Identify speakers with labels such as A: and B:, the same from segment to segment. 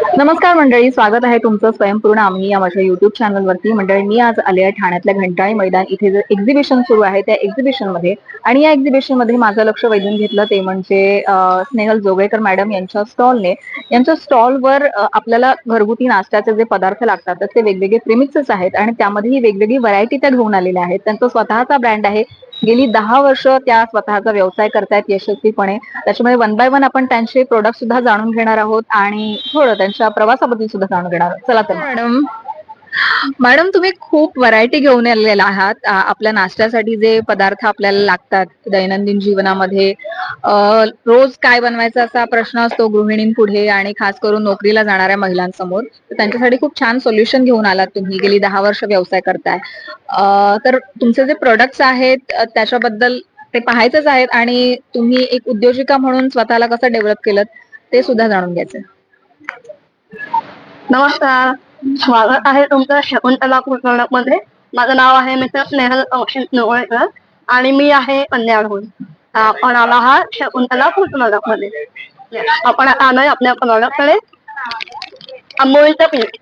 A: नमस्कार मंडळी स्वागत आहे तुमचं स्वयंपूर्ण आम्ही या माझ्या युट्यूब चॅनलवरती मंडळी मी आज आले आहे ठाण्यातल्या घंटाळी मैदान. इथे जे एक्झिबिशन सुरू आहे त्या एक्झिबिशनमध्ये. आणि या एक्झिबिशनमध्ये माझं लक्ष वेधून घेतलं ते म्हणजे स्नेहल जोगळेकर मॅडम यांच्या स्टॉलने यांच्या स्टॉलवर आपल्याला घरगुती नाश्त्याचे जे पदार्थ लागतात ते वेगवेगळे प्रिमिक्सेस आहेत. आणि त्यामध्येही वेगवेगळी व्हरायटी त्या घेऊन आलेल्या आहेत. त्यांचा स्वतःचा ब्रँड आहे गेली दहा वर्ष त्या स्वतःचा व्यवसाय करतायत यशस्वीपणे. त्याच्यामुळे वन बाय वन आपण त्यांचे प्रोडक्ट सुद्धा जाणून घेणार आहोत आणि थोडं त्यांच्या प्रवासाबद्दल सुद्धा जाणून घेणार आहोत. चला तर मॅडम मॅडम तुम्ही खूप व्हरायटी घेऊन आलेला आहात. आपल्या नाश्त्यासाठी जे पदार्थ आपल्याला लागतात दैनंदिन जीवनामध्ये रोज काय बनवायचा असा प्रश्न असतो गृहिणींपुढे आणि खास करून नोकरीला जाणाऱ्या महिलांसमोर तर त्यांच्यासाठी खूप छान सोल्युशन घेऊन आलात तुम्ही. गेली दहा वर्ष व्यवसाय करताय. तर तुमचे जे प्रोडक्ट्स आहेत त्याच्याबद्दल ते पाहायचंच आहेत आणि तुम्ही एक उद्योजिका म्हणून स्वतःला कसं डेव्हलप केलं ते सुद्धा जाणून घ्यायचं
B: नमस्कार. स्वागत आहे तुमचं शकुंतला कुलकर्णकमध्ये माझं नाव आहे मिस्टर स्नेहल औषध नवळेकर आणि मी आहे कन्याडहून आपण आला हा शकुंतला कुलकर्णकमध्ये आपण आलोय आपल्या प्रॉडक्टकडे आंबोळीचं पीठ.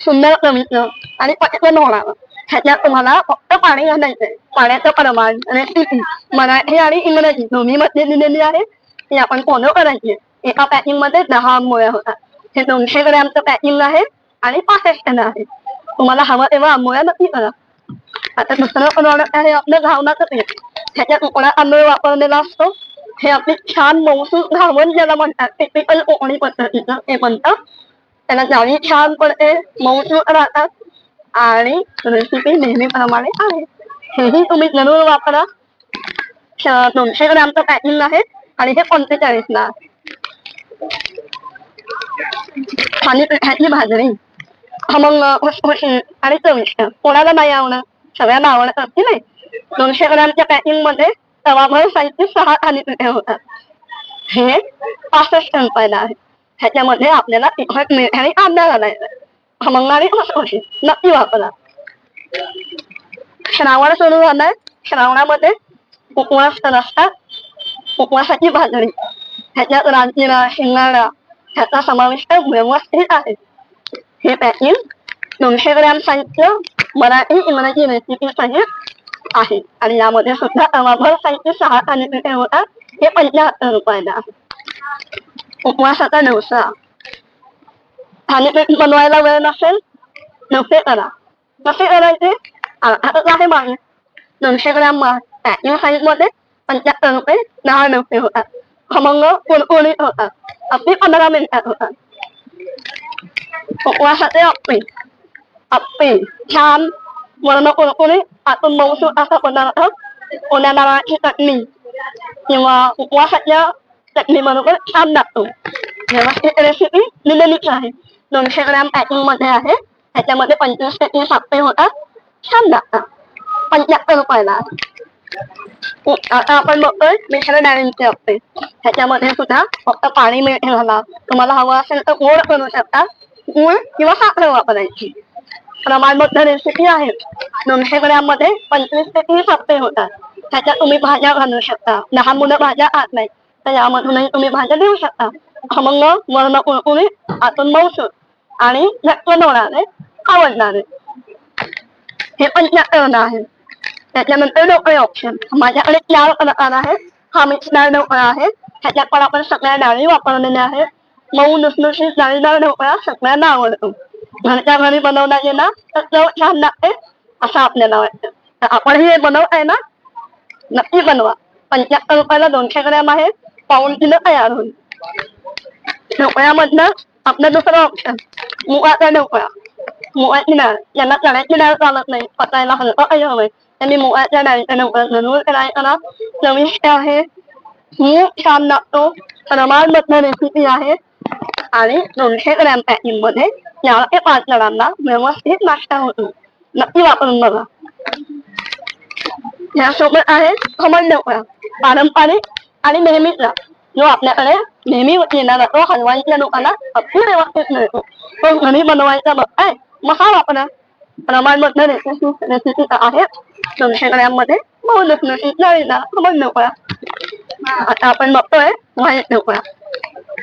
B: सुंदर चवीचं आणि पटकन होणार. ह्याच्यात तुम्हाला फक्त पाणी घालायचंय. पाण्याचं प्रमाण आणि मराठी आणि इंग्रजी दोन्ही मध्ये दिलेली आहे. ती आपण फॉलो करायची. एका पॅकिंगमध्ये दहा आंबोळ्या होतात. हे दोनशे ग्रॅमचं पॅकिंग आहे आणि पासष्ट आहे तुम्हाला हवं तेव्हा आंबोळ्या नक्की करा. आता दुसरं प्रॉडक्ट आहे आपलं घावणाचं पीठ ह्याच्यात कोकणा आंबोळ वापरलेला असतो. हे आपली छान मौसूद घावन ज्याला म्हणतात टिपिकल कोकणी पद्धतीचं. हे म्हणतं त्याला जाळी छान पडते मऊसूद राहतात आणि रेसिपी नेहमीप्रमाणे आहे. हेही तुम्ही जरूर वापरा. दोनशे ग्रॅमचं पॅकिंग आहे आणि हे पंचेचाळीसला आहे. आणि पिठाची भाजणी. मग खुसखुशीत आणि चविष्ट कोणाला नाही आवडत सगळ्यांना आवडत असते नाही. दोनशे ग्रॅमच्या पॅकिंगमध्ये तवाभर साहित्य सहा खाली पिठे होतात. हे पासष्ट रुपयाला आहे. ह्याच्यामध्ये आपल्याला तिखट मीठ आणि कांदा घालायचा. मग आणि खुसखुशीत नक्की वापरा. श्रावण सुरू झालाय. श्रावणामध्ये उपवास तर असतात. उपवासाची भाजणी. ह्याच्यात राजगिरा शिंगाडा ह्याचा समाविष्ट व्यवस्थित आहे हे पॅकिंग दोनशे ग्रॅम साहित्य मराठी इंग्रजी रेसिपी सहित आहे आणि यामध्ये सुद्धा तवाभर साहित्य सहा थालीपीठे होतात हे पंच्याहत्तर रुपयाला उपवासाचा डोसा थालीपीठ बनवायला वेळ नसेल डोसे करा कसे करायचे अर्थातच आहे मागे दोनशे ग्रॅम पॅकिंग साईजमध्ये पंच्याहत्तर रुपये दहा डोसे होतात खमंग कुरकुरीत होतात अगदी पंधरा मिनिटात होतात उपवासाचे अप्पे अप्पे छान. वर्ण कुरकुरीत आतून मऊसूत असा पदार्थ ओल्या नारळाची चटणी? किंवा उपवासाच्या चटणी बरोबर छान लागतो. व्यवस्थित रेसिपी दिलेलीच आहे. दोनशे ग्रॅम पॅकिंगमध्ये आहे. त्याच्यामध्ये पंचवीस टक्के साप्पे होतात. छान लागतात. पंच्याहत्तर रुपयाला. आहे. आता आपण बघतोय मिश्र डाळींचे असते ह्याच्यामध्ये सुद्धा फक्त पाणी मिळते घाला तुम्हाला हवं असेल तर गोड करू शकता गुळ किंवा साखर वापरायची प्रमाणबद्ध रेसिपी आहे दोनशे ग्रॅममध्ये पंचवीस ते तीस हप्ते होतात त्याच्यात तुम्ही भाज्या घालू शकता लहान मुलं भाज्या खात नाही तर यामधूनही तुम्ही भाज्या देऊ शकता अमंग वर्ण कुरकुरी आतून मौसूद आणि झटकन बनवणारे आवडणारे हे पंच्याहत्तर आहे त्याच्यानंतर ढोकळे ऑप्शन माझ्याकडे चार प्रकार आहेत हा मिक्स ढोकळा आहे. ह्याच्यात पण आपण सगळ्या डाळी वापरलेल्या आहेत. मऊ लुसलुशीत डाळीदार ढोकळा सगळ्यांना आवडतो. घरच्या घरी बनवला गेला तर चव छान लागते असं आपल्याला वाटतं. तर आपण हे बनवताय ना नक्की बनवा. पंच्याहत्तर रुपयाला दोनशे ग्रॅम आहे. पाऊन किलो तयार होईल. ढोकळ्यामधनं आपलं दुसरं ऑप्शन मुगाचा ढोकळा. मुगाची डाळ. यांना चण्याची डाळ चालत नाही. पचायला हलकं काही हवंय त्यांनी मुगाच्या डाळीचा ढोकळा जरूर आहे खूप छान लागतो प्रमाणबद्ध रेसिपी आहे आणि दोनशे ग्रॅम पॅकिंगमध्ये चार ते पाच जणांना व्यवस्थित नाश्ता होतो नक्की वापरून बघा यासोबत आहे खमण ढोकळा पारंपरिक आणि नेहमीचा जो आपल्याकडे नेहमी येणार तो हलवाईच्या लोकांना अगदी व्यवस्थित मिळतो तो घरी बनवायचा बघताय महा वापरा प्रमाण रेसिपी रेसिपी आहे. दोनशे बहुलकमध्ये बहु लसणची खमण ढोकळा. आता आपण बघतोय व्हाईट ढोकळा.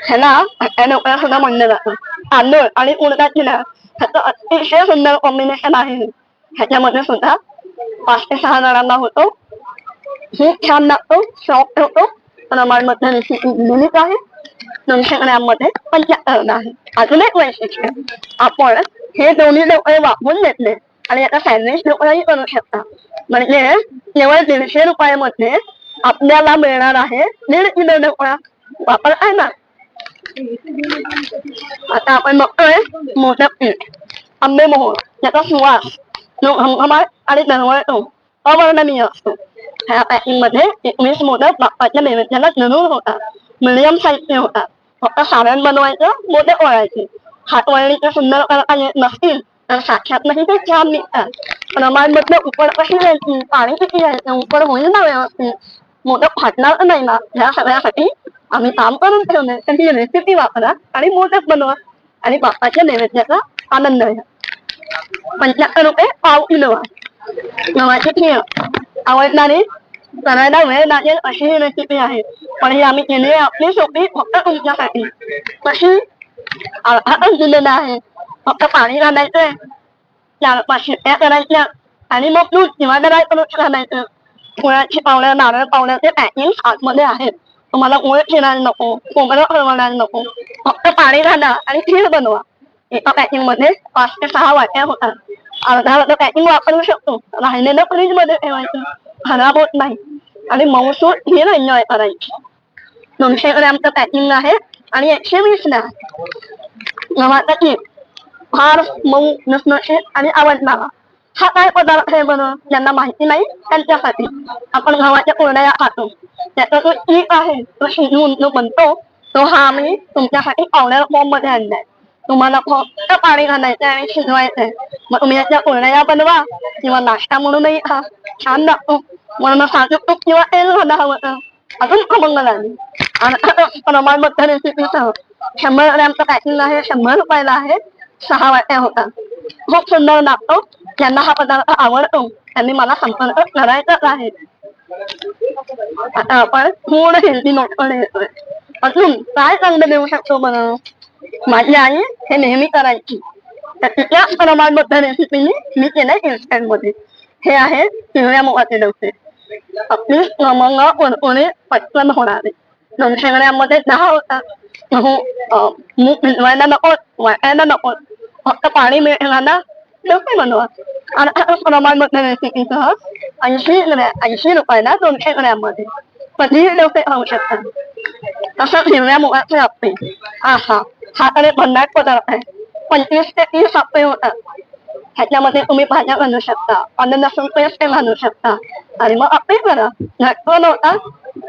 B: ह्याला ह्या ढोकळा सुद्धा म्हणलं जातं. तांदूळ आणि उडदाची डाळ ह्याचं अतिशय सुंदर कॉम्बिनेशन आहे. ह्याच्यामध्ये सुद्धा पाच ते सहा जणांना होतो. खूप छान लागतो सॉफ्ट होतो प्रमाणमध्ये रेसिपी दिलीच आहे. दोनशे ग्रॅममध्ये पंच्याहत्तर आहे. अजून एक वैशिष्ट्य. आपण हे दोन्ही ढोकळे वापरून घेतले आणि आता सँडविच ढोकळाही करू शकता म्हणजे केवळ दीडशे रुपयामध्ये आपल्याला मिळणार आहे दीड किलो ढोकळा वापर आहे ना आता आपण बघतोय मोठं पीठ आंबेमोहर याचा सुवास जो घमघमाट आणि दरवळतो अवर्णनीय असतो ह्या पॅकिंगमध्ये एकवीस मोदक बाप्पाच्या नैवेद्याला जरूर होतात मिडियम साईजचे होतात फक्त सारण बनवायचं मोदक वळायचे हात सुंदर करता नसतील तर साक्षात नाही ते छान निघतात प्रमाणबद्ध उकड कशी द्यायची पाणी किती द्यायचं उकड होईल ना व्यवस्थित मोदक फाटणार नाही ना ह्या सगळ्यासाठी आम्ही काम करून ठेवणे त्यांची रेसिपी वापरा आणि मोदक बनवा आणि बाप्पाच्या नैवेद्याचा आनंद घ्या पंच्याहत्तर रुपये पाव किलो आहे गव्हाची आवडणारी करायला वेळ लागेल अशी ही रेसिपी आहे पण ही. आम्ही केली आहे आपली सोपी फक्त तुमच्यासाठी कशी अर्थातच दिलेला आहे फक्त पाणी घालायचंय चार पाच शिट्ट्या करायच्या आणि मग दूध किंवा ड्राय फ्रूट घालायचं गुळाची पावडर नारळ पावडरचे पॅकिंग आतमध्ये आहेत तुम्हाला गुळ फिरायला नको कोबरं हलवायला नको फक्त पाणी घाला आणि खीर बनवा एका पॅकिंगमध्ये पाच ते सहा वाट्या होतात अर्धा अर्धा पॅकिंग वापरू शकतो राहिलेलं फ्रीजमध्ये ठेवायचं खराब होत नाही आणि मऊसूर खीर एन्जॉय करायची दोनशे ग्रॅमचं पॅकिंग आहे आणि एकशे वीस ला गव्हाचा फार मऊ नसणं आणि आवडणारा हा काय पदार्थ आहे बरं ज्यांना माहिती नाही त्यांच्यासाठी आपण गव्हाच्या कोरड्या खातो. त्याचा जो चीक आहे तो शिजवून जो बनतो तो हा आम्ही तुमच्यासाठी पावण्याला फॉर्ममध्ये आणलाय. तुम्हाला फक्त पाणी घालायचं आणि शिजवायचंय. मग तुम्ही याच्या कोरड्या बनवा किंवा नाश्ता म्हणूनही खा. छान लागतो. म्हणून साजूक तूप किंवा तेल घाला हवं तर अजून खमंग लागेल आणि प्रमाणबद्ध रेसिपीसह शंभर ग्रॅमचं पॅकिंग आहे शंभर रुपयाला आहे सहा वाट्या होतात खूप सुंदर लागतो ज्यांना हा पदार्थ आवडतो त्यांनी मला संपर्क करायचाच आहे. आता आपण थोडं हेल्दी नोटकडे येतोय अजून काय चांगलं देऊ शकतो बरं? माझी आई हे नेहमी करायची. तर तिच्या प्रमाणबद्ध रेसिपीने मी केलंय इन्स्टंटमध्ये. हे आहे पिवळ्या मुगाचे डोसे. आपली खमंग कोणकोणी पटकन होणारे दोनशे ग्रॅम दहा होता गहू मूग भिजवायला नको वाटायला नको फक्त पाणी मिळाला डोसे बनवा आणि आता प्रमाणबद्ध रेसिपीसह ऐंशी ग्रॅम ऐंशी रुपयाला दोनशे ग्रॅम कधीही डोके खाऊ शकतात तसंच हिरव्या मुगाचे आप्पे आहा हा तर एक भन्नाट पदार्थ आहे पंचवीस ते तीस आप्पे होतात ह्याच्यामध्ये तुम्ही भाज्या घालू शकता अन्न लसूण पेस्ट घालू शकता. आणि मग आप्पे करा झटकन होता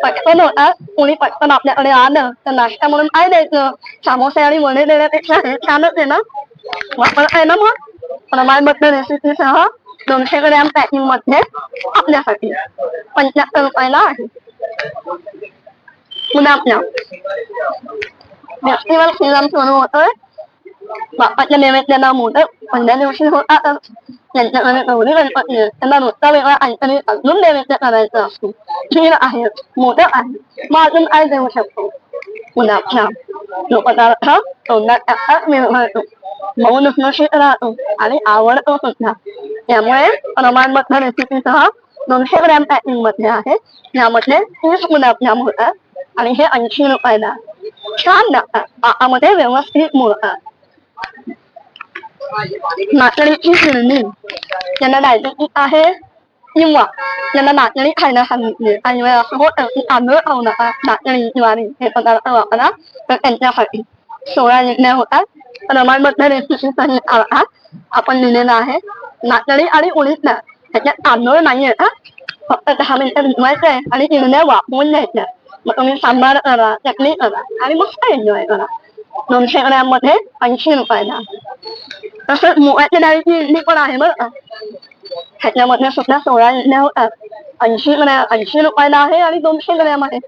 B: पटकन होता कोणी पटकन आपल्याकडे आलं तर नाश्ता म्हणून काय द्यायचं? सामोसे आणि वणे देण्यापेक्षा हे छानच आहे ना? वापर आहे ना मग? प्रमाणबद्ध रेसिपीसह दोनशे ग्रॅम पॅकिंगमध्ये आपल्यासाठी पंच्याहत्तर रुपयाला आहे. गुलाबजाम फेस्टिवल सीझन सुरू होतोय. बाप्पाच्या नैवेद्याला मोदक पहिल्या दिवशी होतातच त्यांच्याकडे गौरी गणपती त्यांना रोजचा वेगळा काहीतरी अजून नैवेद्य करायचा असतो खीर आहे मोदक आहे मग अजून काय देऊ शकतो गुलाबजाम जो पदार्थ तोंडात टाकतात विरघळतो मऊ नुसनुशीत राहतो आणि आवडतो सुद्धा त्यामुळे प्रमाणबद्ध रेसिपीसह दोनशे ग्रॅम पॅकिंगमध्ये आहे यामध्ये तीस गुलाबजाम होतात आणि हे ऐंशी रुपयाला छान लागतात आतमध्ये व्यवस्थित मुरतात नाचणीची गिरणी ज्यांना डायबिटीस आहे किंवा त्यांना नाचणी खायला सांगितली आणि असं होतं की तांदूळ खाऊ नका. नाचणी ज्वारी हे पदार्थ वापरा तर त्यांच्यासाठी सोळा गिरण्या होतात प्रमाणबद्ध रेसिपी आपण लिहिलेला आहे नाचणी आणि उडीत ना त्याच्यात तांदूळ नाही का फक्त दहा मिनिटं भिजवायचं आहे आणि निर्णय वापरून घ्यायच्या. मग तुम्ही सांबार करा चटणी करा आणि मस्त एन्जॉय करा. दोनशे ग्रॅममध्ये ऐंशी रुपयाला तसंच मुगाच्या डाळीची इडली पण आहे बरं का. ह्याच्यामध्ये सुद्धा सोळा इडल्या होतात ऐंशी ग्रॅम ऐंशी रुपयाला आहे आणि दोनशे ग्रॅम आहे.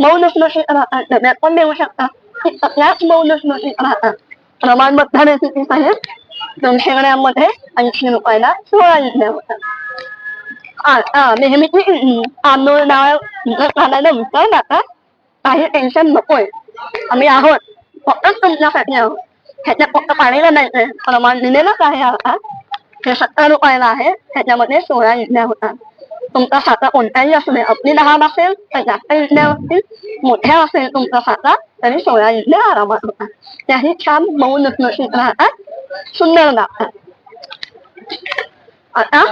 B: मऊ लसलशीत राहतात. डब्यात पण देऊ शकता. सगळ्याच मऊ लसलशीत राहतात. प्रमाणबद्ध रेसिपीज आहेत. दोनशे ग्रॅममध्ये ऐंशी रुपयाला सोळा इडल्या होतात आ- तांदूळ नेहमीची आंदोलनावर घालायला विचार नका काही टेन्शन नकोय. आम्ही आहोत. फक्त तुमच्यासाठी आहोत ह्याच्यात फक्त पाणी घालायचंय प्रमाण दिलेलंच आहे आता हे सत्तर रुपयाला आहे ह्याच्यामध्ये सोळा इडल्या होतात तुमचा साचा कोणताही असू दे आपली लहान असेल तर जास्त इडल्या असतील मोठ्या असेल तुमचा साचा तरी सोळा इडल्या आरामात होतात त्याही छान मऊ लुसलुशीत राहतात सुंदर लागतात आता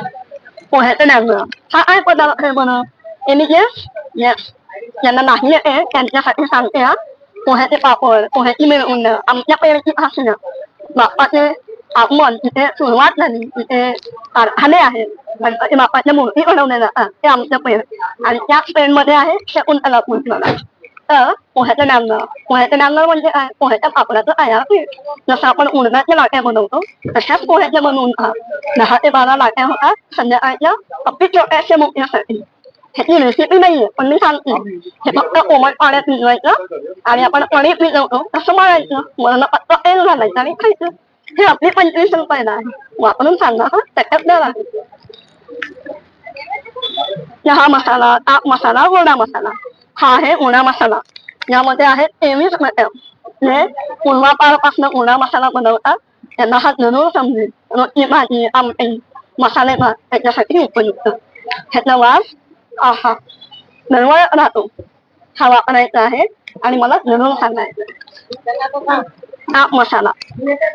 B: पोह्याचं डांगर हा काय पदार्थ आहे बरं एनी गेस येस ज्यांना नाही येते त्यांच्यासाठी सांगते हा पोह्याचे पापड पोह्याची मिळवून आमच्या पेरची भाषण बाप्पाचे आगमन तिथे सुरुवात झाली तिथे कारखाने आहेत गणपती बाप्पाच्या मूर्ती बनवल्या जातात ते आमच्या पेर आणि त्याच पेरमध्ये आहे शकुंतला पूर्ण तर पोह्याचं डांगर पोह्याचं डांगर म्हणजे काय पोह्याच्या पापडाचं आया पीठ जसं आपण उडदाच्या लाट्या बनवतो तशाच पोह्याच्या बनवून दहा ते बारा लाट्या होतात संध्याकाळच्या अगदी छोट्याशा मोठ्यासाठी ह्याची रेसिपी नाहीये पण मी सांगते हे फक्त कोमट पाण्यात भिजवायचं आणि आपण पनीर भिजवतो तसं मळायचं वरण पत्ता तेल घालायचं आणि खायचं हे आपली पंचवीस रुपयाला आहे वापरून सांगा हा त्याच्यात दर आहे चहा मसाला ताक मसाला गोडा मसाला हा आहे उडा मसाला यामध्ये आहे तेवीस घटक जे पूर्वापारपासून उडा मसाला बनवतात त्यांना हा जरूर समजेल रोजची भाजी आमटी मसाले आहा. नरवळ राहतो. हा वापरायचा आहे आणि मला नरवळ सांगायचं हा मसाला.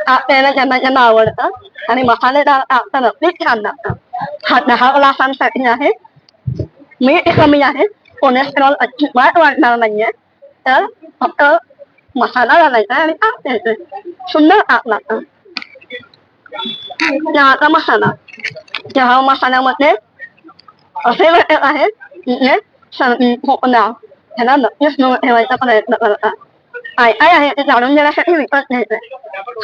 B: आपल्याला ज्यांना ज्यांना आवडतं आणि मसालेदार टाकताना ते छान लागतं. हा दहा ग्लासांसाठी आहे. मीठ कमी आहे. कोलेस्ट्रॉल अजिबात वाढणार नाहीये. तर फक्त मसाला घालायचा आणि ताप द्यायचं सुंदर ताप लागतं. चहाचा मसाला. चहा मसाल्यामध्ये असे घटक आहेत की जे सर्दी ह्याला नक्कीच न ठेवायचा प्रयत्न करतात काय काय आहे ते जाणून घेण्यासाठी विकत घ्यायचंय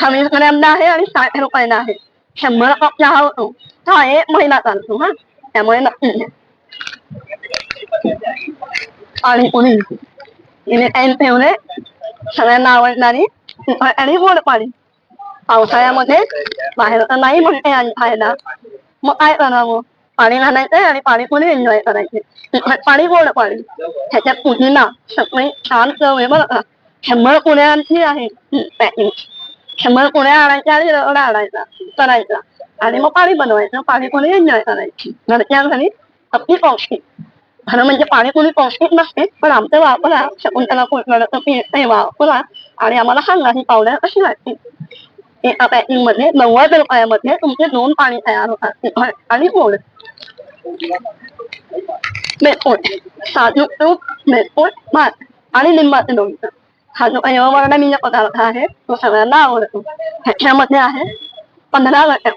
B: हा वीस ग्रॅमला आहे आणि साठ रुपयाला आहे शंभर कप चहा होतो हा एक महिना चालतो हा त्यामुळे नक्की आणि पुरी इथे टाइम ठेवले सगळ्यांना आवडणारी आणि गोड पाणी पावसाळ्यामध्ये बाहेर तर नाही म्हणते आणि खायला मग काय करावं पाणी घालायचंय आणि पाणीपुरी एन्जॉय करायचे पाणी गोड पाणी. त्याच्यात पुदिना. सगळी छान चव आहे बरं का शंभर पुण्याची आहे. पॅकिंग शंभर पुण्या आणायच्या आणि रगडा आणायचा. करायचा. आणि मग पाणी बनवायचं. पाणीपुरी एन्जॉय करायची. घरच्या घरी अगदी पौष्टिक. खरं म्हणजे पाणीपुरी पौष्टिक नसते पण आमचं वापरा शकुंतला कुलकर्णचं पीठ ते वापरा आणि आम्हाला सांगा ही पावडर कशी वाटते एका पॅकिंगमध्ये नव्वद रुपयामध्ये तुमचे दोन पाणी तयार होतात. आणि गोड. मेथूट साजूक तूप मेथूट भात आणि लिंबाचे लोणचं हा जो अयवर्णनीय पदार्थ आहे तो सगळ्यांना आवडतो. ह्याच्यामध्ये आहे पंधरा घटक.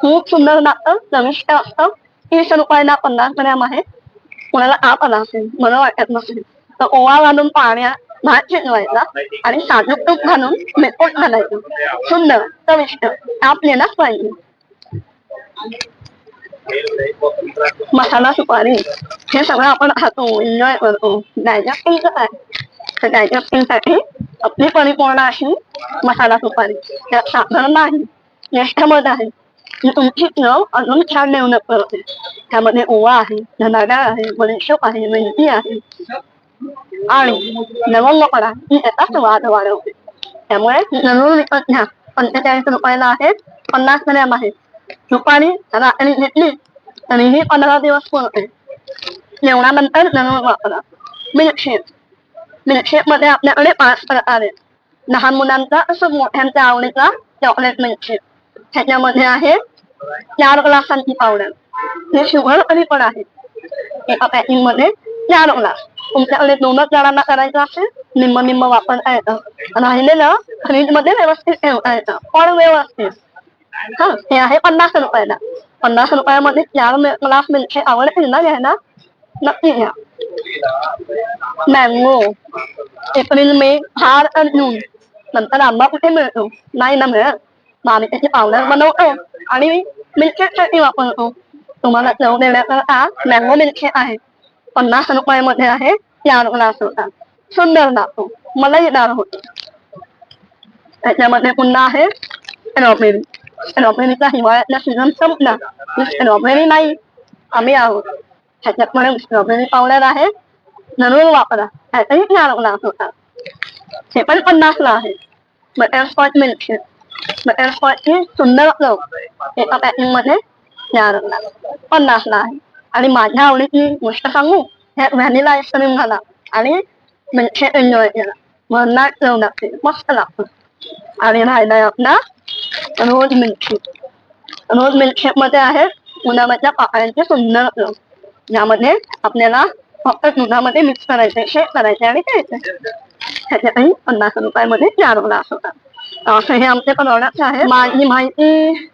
B: खूप सुंदर लागतं चविष्ट असतं तीस रुपयाला पन्नास ग्रॅम आहे. कोणाला आप आला असेल मला वाटत नसेल. तर ओवा घालून पाण्यात भात शिजवायचा आणि साजूक तूप घालून मेथूट घालायचं. सुंदर चविष्ट आपल्यालाच पाहिजे. मसाला सुपारी. हे सगळं आपण खातो. एन्जॉय करतो. डायजेस्टिंगचं काय? तर डायजेस्टिंगसाठी आपली परिपूर्ण अशी मसाला सुपारी. त्यात साखर नाही ज्येष्ठ आहे. ही तुमची चव अजून छान डेव्हलप करते त्यामध्ये ओवा आहे धनाडा आहे बडीशोप आहे मेथी आहे. आणि लवंगपणा ही याचा स्वाद वाढवते. त्यामुळे जरूर विकत घ्या. पंचेचाळीस रुपयाला आहेत पन्नास ग्रॅम आहेत. दुपारी रात्री घेतली तरीही पंधरा दिवस पुरते जेवणानंतर जरूर वापरा मिल्कशेक मिल्कशेकमध्ये आपल्याकडे पाच प्रकार आहेत लहान मुलांचा असं मोठ्यांच्या आवडीचा चॉकलेट मिल्कशेक ह्याच्यामध्ये आहे चार ग्लासांची पावडर हे शुगर आणि पण आहे एका पॅकिंगमध्ये चार ग्लास तुमच्याकडे दोनच जणांना करायचं असेल निम्म निम्म वापरता येतं राहिलेलं फ्रीजमध्ये व्यवस्थित ठेवता येतं पण व्यवस्थित हा हे आहे पन्नास रुपयाला पन्नास रुपयामध्ये चार ग्लास मिल्कशेक आवडतील ना घ्यायला नक्की घ्या मँगो एप्रिल मे फार आणि जून नंतर आंबा कुठे मिळतो नाही ना मिळत मग आम्ही त्याची पावडर बनवतो आणि मिल्कशेक वापरतो तुम्हाला चव देण्याकरता मँगो मिल्कशेक आहे पन्नास रुपयामध्ये आहे चार ग्लास होता सुंदर लागतो येणार होतो त्याच्यामध्ये पुन्हा आहे स्ट्रॉबेरी स्ट्रॉबेरीचा हिवाळ्यातला सीझन संपला स्ट्रॉबेरी नाही आम्ही आहोत ह्याच्यामध्ये स्ट्रॉबेरी पावडर आहे जरूर वापरा ह्याचाही चार ग्लास होता हे पण पन्नासला आहे बटरस्कॉच मिल्कशेक बटरस्कॉचची सुंदर चव एका पॅकिंगमध्ये चार ग्लास पन्नासला आहे आणि माझ्या आवडीची गोष्ट सांगू ह्यात व्हॅनिला आईस्क्रीम घाला आणि मिल्कशेक एन्जॉय केला मनात चव लागते मस्त लागतो आणि राहिलाय आपला रोज मिल्कशेक रोज मिल्कशेकमध्ये आहे दुधामधल्या पाकळ्यांचे सुंदर यामध्ये आपल्याला फक्त दुधामध्ये मिक्स करायचे शेक करायचे आणि प्यायचे त्याच्यातही पन्नास रुपयामध्ये चार ग्लास होता असं हे आमचे प्रॉडक्ट आहे माझी माहिती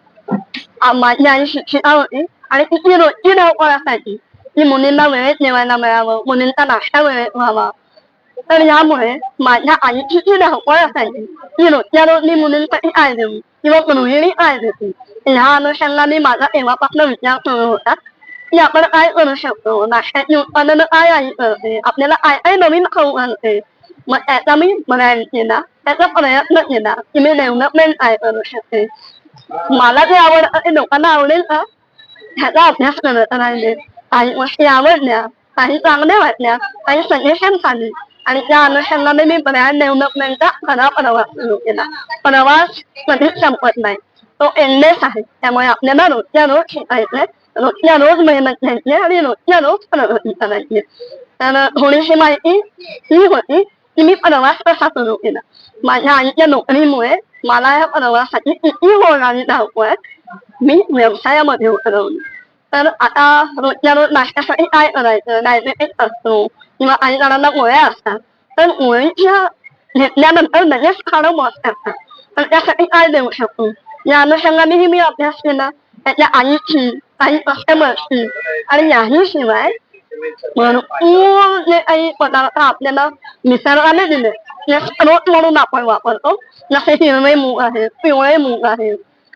B: माझी आई शिक्षिका होती आणि तिची रोजची धावपळ असायची की मुलींना वेळेत जेवायला मिळावं मुलींचा नाश्ता वेळेत व्हावा तर यामुळे माझ्या आईची जी धावपळ असायची ती रोजच्या रोज मी मुलींसाठी काय देऊ किंवा गृहिणी काय देते ह्या अनुषंगाने माझा तेव्हापासून विचार सुरू होता की आपण काय करू शकतो. नाश्त्याची उत्पादनं काय आई करते. आपल्याला काय काय नवीन खाऊ घालते. मग त्याचा मी ब्रँड केला. त्याचा प्रयत्न केला की मी डेव्हलपमेंट काय करू शकते. मला जे आवडतं ते लोकांना आवडेल का? ह्याचा अभ्यास करत राहिले. काही गोष्टी आवडल्या काही चांगल्या वाटल्या काही सजेशन आले. आणि त्या अनुषंगाने मी ब्रँड डेव्हलपमेंटचा खरा प्रवास सुरू केला प्रवास कधीच संपत नाही तो एंडलेस आहे त्यामुळे आपल्याला रोजच्या रोज शिकायचंय रोजच्या रोज मेहनत घ्यायची आणि रोजच्या रोज प्रगती करायची तर थोडीशी माहिती ही होती की मी प्रवास कसा सुरू केला माझ्या आईच्या नोकरीमुळे मला या प्रवासाची किती होणारी धावपळ मी व्यवसायामध्ये उतरवली तर आता रोजच्या रोज नाश्त्यासाठी काय करायचं? डायबेटिक असतो किंवा काही जणांना गोळ्या असतात. तर गोळीच्या घेतल्यानंतर लगेच खाणं मस्त करतात. तर त्यासाठी काय देऊ शकतो या अनुषंगानेही मी अभ्यास केला. त्याच्या आईची काही कस्टमरची आणि याही शिवाय भरपूर जे काही पदार्थ आपल्याला निसर्गाने दिले. ते स्रोत म्हणून आपण वापरतो. जसे हिरवे मूग आहे पिवळे मूग आहे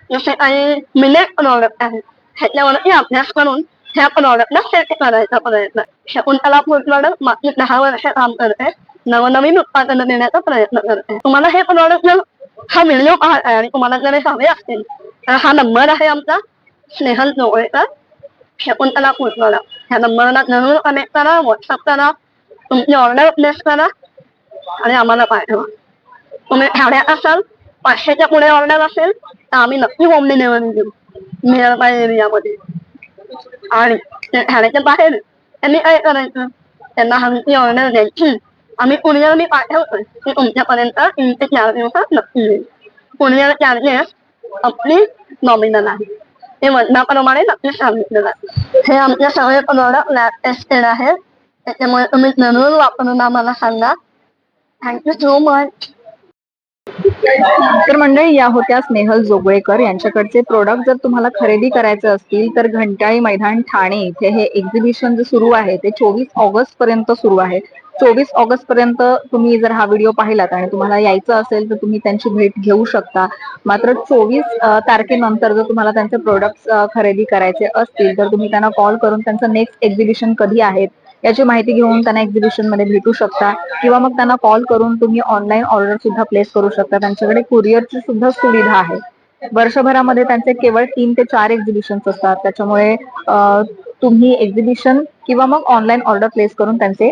B: जसे काही मिलेट प्रॉडक्ट आहे ह्याच्यावरही अभ्यास करून ह्या प्रॉडक्टला सेट करायचा प्रयत्न शकुंतला फूड प्रॉडक्ट मागील दहा वर्ष काम करते नवनवीन उत्पादन देण्याचा प्रयत्न करते तुम्हाला हे प्रॉडक्ट जर हा व्हिडिओ पाहताय आणि तुम्हाला जर हे हवे असतील तर हा नंबर आहे आमचा स्नेहल जोगळेकर शकुंतला फूड प्रॉडक्ट ह्या नंबरला जरूर कनेक्ट करा व्हॉट्सअप करा तुमची ऑर्डर प्लेस करा आणि आम्हाला पाठवा तुम्ही ठाण्यात असाल पाचशेच्या पुढे ऑर्डर असेल तर आम्ही नक्की होम डिलिव्हरी देऊ नियर पाहिजे एरियामध्ये आणि ते ठाण्याच्या बाहेर त्यांनी काय करायचं? त्यांना आमची ऑर्डर द्यायची. आम्ही कुरिअरने पाठवतोय. ते तुमच्यापर्यंत तीन ते चार दिवसात नक्की येईल. कुरिअर चार्जेस आपली नॉमिनल आहे. ते वजनाप्रमाणे नक्की सांगितलं जातं. हे आमच्या सगळे प्रॉडक्ट लॅब टेस्टेड आहेत. त्याच्यामुळे तुम्ही जरूर वापरून आम्हाला सांगा. थँक्यू सो मच
A: तर मंडळी या होत्या स्नेहल जोगळेकर यांच्याकडचे प्रोडक्ट जर तुम्हाला खरेदी करायचे असतील तर घंटाळी मैदान ठाणे इथे हे एक्झिबिशन जे सुरू आहे ते चोवीस ऑगस्ट पर्यंत सुरू आहे. चोवीस ऑगस्ट पर्यंत तुम्ही जर हा व्हिडिओ पाहिलात आणि तुम्हाला यायचं असेल तर तुम्ही त्यांची भेट घेऊ शकता. मात्र चोवीस तारखेनंतर जर तुम्हाला त्यांचे प्रोडक्ट्स खरेदी करायचे असतील तर तुम्ही त्यांना कॉल करून त्यांचं नेक्स्ट एक्झिबिशन कधी आहेत याची माहिती घेऊन त्यांना एक्झिबिशनमध्ये भेटू शकता. किंवा मग त्यांना कॉल करून तुम्ही ऑनलाईन ऑर्डर सुद्धा प्लेस करू शकता. त्यांच्याकडे कुरिअरची सुद्धा सुविधा आहे. वर्षभरामध्ये त्यांचे केवळ तीन ते चार एक्झिबिशन्स असतात. त्याच्यामुळे तुम्ही एक्झिबिशन किंवा मग ऑनलाईन ऑर्डर प्लेस करून त्यांचे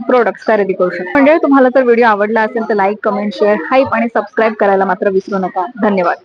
A: प्रोडक्ट्स खरेदी करू शकता. म्हणजे तुम्हाला जर व्हिडिओ आवडला असेल तर लाईक कमेंट शेअर हाईप आणि सबस्क्राईब करायला मात्र विसरू नका. धन्यवाद.